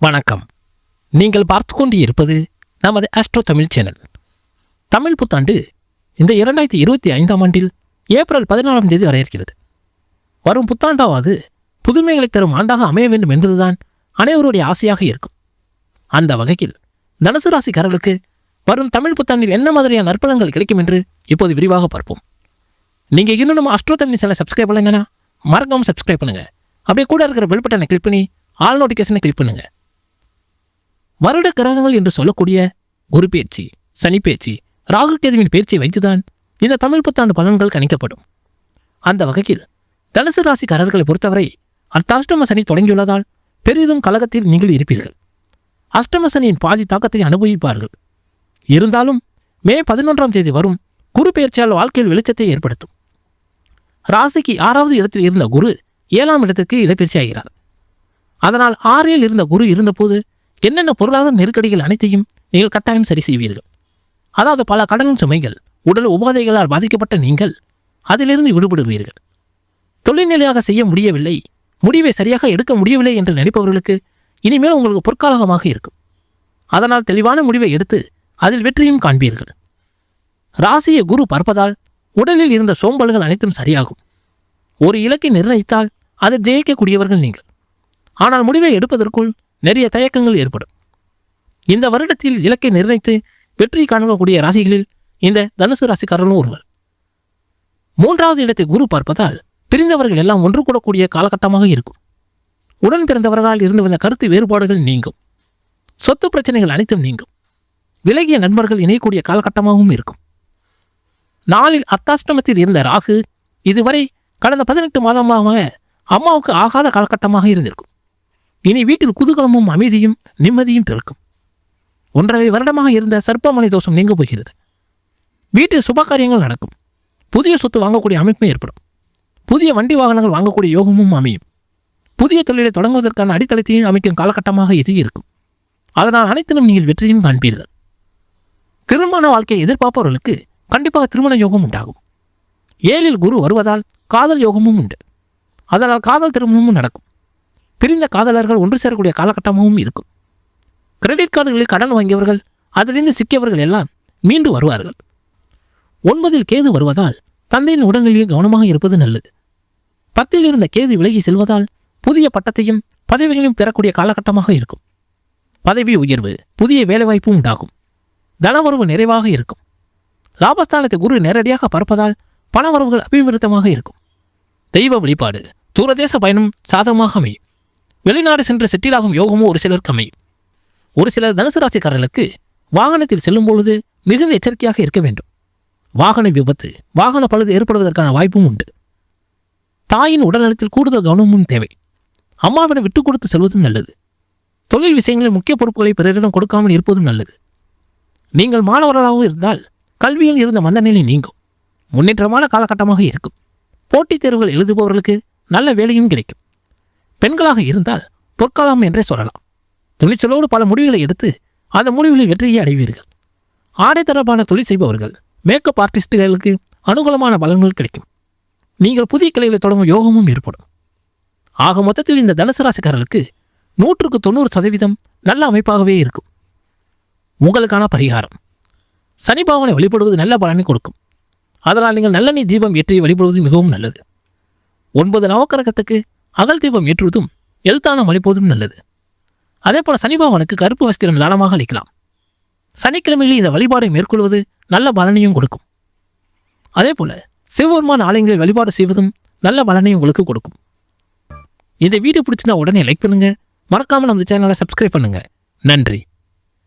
வணக்கம். நீங்கள் பார்த்து கொண்டு இருப்பது நமது ஆஸ்ட்ரோ தமிழ் சேனல் தமிழ் புத்தாண்டு இந்த இரண்டாயிரத்தி இருபத்தி ஐந்தாம் ஆண்டில் ஏப்ரல் பதினாலாம் தேதி வர இருக்கிறது. வரும் புத்தாண்டாவது புதுமைகளை தரும் ஆண்டாக அமைய வேண்டும் என்பதுதான் அனைவருடைய ஆசையாக இருக்கும். அந்த வகையில் தனுசு ராசிக்காரர்களுக்கு வரும் தமிழ் புத்தாண்டில் என்ன மாதிரியான நற்பலன்கள் கிடைக்கும் என்று இப்போது விரிவாக பார்ப்போம். நீங்கள் இன்னும் நம்ம அஸ்ட்ரோ தமிழ் சேனலை சப்ஸ்கிரைப் பண்ணலைன்னா மறக்காமல் சப்ஸ்கிரைப் பண்ணுங்கள் அப்படியே கூட இருக்கிற பெல் பட்டனை கிளிக் பண்ணி ஆல் நோட்டிஃபிகேஷனை கிளிக் பண்ணுங்கள் வருட கிரகங்கள் என்று சொல்லக்கூடிய குரு பேச்சு சனி பேச்சு ராகு கேதுவின் பேச்சை வைத்துதான் இந்த தமிழ் புத்தாண்டு பலன்கள் கணிக்கப்படும். அந்த வகையில் தனுசு ராசிக்காரர்களை பொறுத்தவரை அர்த்தாஷ்டம சனி தொடங்கியுள்ளதால் பெரிதும் கலகத்தில் நீங்கள் இருப்பீர்கள். அஷ்டம சனியின் பாதி தாக்கத்தை அனுபவிப்பார்கள். இருந்தாலும் மே பதினொன்றாம் தேதி வரும் குரு பெயர்ச்சியால் வாழ்க்கையில் வெளிச்சத்தை ஏற்படுத்தும். ராசிக்கு ஆறாவது இடத்தில் இருந்த குரு ஏழாம் இடத்திற்கு இடப்பெயர்ச்சியாகிறார் அதனால் ஆறில் இருந்த குரு இருந்தபோது என்னென்ன பொருளாதார நெருக்கடிகள் அனைத்தையும் நீங்கள் கட்டாயம் சரி செய்வீர்கள்? அதாவது பல கடன் சுமைகள் உடல் உபாதைகளால் பாதிக்கப்பட்ட நீங்கள் அதிலிருந்து விடுபடுவீர்கள். தொழில்நிலையாக செய்ய முடியவில்லை முடிவை சரியாக எடுக்க முடியவில்லை என்று நினைப்பவர்களுக்கு இனிமேல் உங்களுக்கு பொற்காலகமாக இருக்கும். அதனால் தெளிவான முடிவை எடுத்து அதில் வெற்றியும் காண்பீர்கள். ராசியை குரு பார்ப்பதால் உடலில் இருந்த சோம்பல்கள் அனைத்தும் சரியாகும். ஒரு இலக்கை நிர்ணயித்தால் அதில் ஜெயிக்கக்கூடியவர்கள் நீங்கள். ஆனால் முடிவை எடுப்பதற்குள் நிறைய தயக்கங்கள் ஏற்படும். இந்த வருடத்தில் இலக்கை நிர்ணயித்து வெற்றி காணக்கூடிய ராசிகளில் இந்த தனுசு ராசிக்காரர்களும் ஒருவர். மூன்றாவது இடத்தை குரு பார்ப்பதால் பிரிந்தவர்கள் எல்லாம் ஒன்று கூடக்கூடிய காலகட்டமாக இருக்கும். உடன் பிறந்தவர்களால் இருந்து வந்த கருத்து வேறுபாடுகள் நீங்கும். சொத்து பிரச்சனைகள் அனைத்தும் நீங்கும். விலகிய நண்பர்கள் இணையக்கூடிய காலகட்டமாகவும் இருக்கும். நாளில் அர்த்தாஷ்டமத்தில் இருந்த ராகு இதுவரை கடந்த பதினெட்டு மாதமாக அம்மாவுக்கு ஆகாத காலகட்டமாக இருந்திருக்கும். இனி வீட்டில் குதூகலமும் அமைதியும் நிம்மதியும் பிறக்கும். ஒன்றரை வருடமாக இருந்த சர்ப்பமலை தோஷம் நீங்க போகிறது. வீட்டில் சுபகாரியங்கள் நடக்கும். புதிய சொத்து வாங்கக்கூடிய அமைப்பும் ஏற்படும். புதிய வண்டி வாகனங்கள் வாங்கக்கூடிய யோகமும் அமையும். புதிய தொழிலை தொடங்குவதற்கான அடித்தளத்தையும் அமைக்கும் காலகட்டமாக இது இருக்கும். அதனால் அனைத்திலும் நீங்கள் வெற்றியும் காண்பீர்கள். திருமண வாழ்க்கையை எதிர்பார்ப்பவர்களுக்கு கண்டிப்பாக திருமண யோகம் உண்டாகும். ஏழில் குரு வருவதால் காதல் யோகமும் உண்டு. அதனால் காதல் திருமணமும் நடக்கும். பிரிந்த காதலர்கள் ஒன்று சேரக்கூடிய காலகட்டமாகவும் இருக்கும். கிரெடிட் கார்டுகளில் கடன் வாங்கியவர்கள் அதிலிருந்து சிக்கியவர்கள் எல்லாம் மீண்டு வருவார்கள். ஒன்பதில் கேது வருவதால் தந்தையின் உடல்நிலையில் கவனமாக இருப்பது நல்லது. பத்தில் இருந்த கேது விலகி செல்வதால் புதிய பட்டத்தையும் பதவிகளையும் பெறக்கூடிய காலகட்டமாக இருக்கும். பதவி உயர்வு புதிய வேலைவாய்ப்பும் உண்டாகும். தனவரவு நிறைவாக இருக்கும். லாபஸ்தானத்தை குரு நேரடியாக பார்ப்பதால் பணவரவுகள் அபிவிருத்தமாக இருக்கும். தெய்வ வழிபாடு தூரதேச பயணம் சாதகமாக அமையும். வெளிநாடு சென்று செட்டிலாகும் யோகமும் ஒரு சிலருக்கு அமையும். ஒரு சிலர் தனுசு ராசிக்காரர்களுக்கு வாகனத்தில் செல்லும் பொழுது மிகுந்த எச்சரிக்கையாக இருக்க வேண்டும். வாகன விபத்து வாகன பழுது ஏற்படுவதற்கான வாய்ப்பும் உண்டு. தாயின் உடல்நலத்தில் கூடுதல் கவனமும் தேவை. அம்மாவிடம் விட்டுக் கொடுத்து செல்வதும் நல்லது. தொழில் விஷயங்களில் முக்கிய பொறுப்புகளை பிறரிடம் கொடுக்காமல் இருப்பதும் நல்லது. நீங்கள் மாணவர்களாகவும் இருந்தால் கல்வியில் இருந்த மந்தநிலை நீங்கும். முன்னேற்றமான காலகட்டமாக இருக்கும். போட்டித் தேர்வுகள் எழுதுபவர்களுக்கு நல்ல வேலையும் கிடைக்கும். பெண்களாக இருந்தால் பொற்காலம் என்றே சொல்லலாம். துணிச்சலோடு பல முடிவுகளை எடுத்து அந்த முடிவுகளில் வெற்றியை அடைவீர்கள். ஆடை தொடர்பான தொழில் செய்பவர்கள் மேக்கப் ஆர்டிஸ்டுகளுக்கு அனுகூலமான பலன்கள் கிடைக்கும். நீங்கள் புதிய கிளைகளை தொடங்கும் யோகமும் ஏற்படும். ஆக மொத்தத்தில் இந்த தனுசு ராசிக்காரர்களுக்கு நூற்றுக்கு தொண்ணூறு சதவீதம் நல்ல அமைப்பாகவே இருக்கும். உங்களுக்கான பரிகாரம். சனி வழிபடுவது நல்ல பலனை கொடுக்கும். அதனால் நீங்கள் நல்லெண்ணெய் தீபம் ஏற்றி வழிபடுவது மிகவும் நல்லது. ஒன்பது நவக்கிரகத்துக்கு அகல் தீபம் ஏற்றுவதும் எழுத்தானம் அளிப்பதும் நல்லது. அதே போல சனிபகவானுக்கு கருப்பு வஸ்திரம் தானமாக அளிக்கலாம். சனிக்கிழமையில் இந்த வழிபாடை மேற்கொள்வது நல்ல பலனையும் கொடுக்கும். அதே போல சிவபெருமான் ஆலயங்களில் வழிபாடு செய்வதும் நல்ல பலனையும் உங்களுக்கு கொடுக்கும். இந்த வீடியோ பிடிச்சிருந்தா உடனே லைக் பண்ணுங்கள் மறக்காமல் நம்ம சேனலை சப்ஸ்கிரைப் பண்ணுங்கள் நன்றி.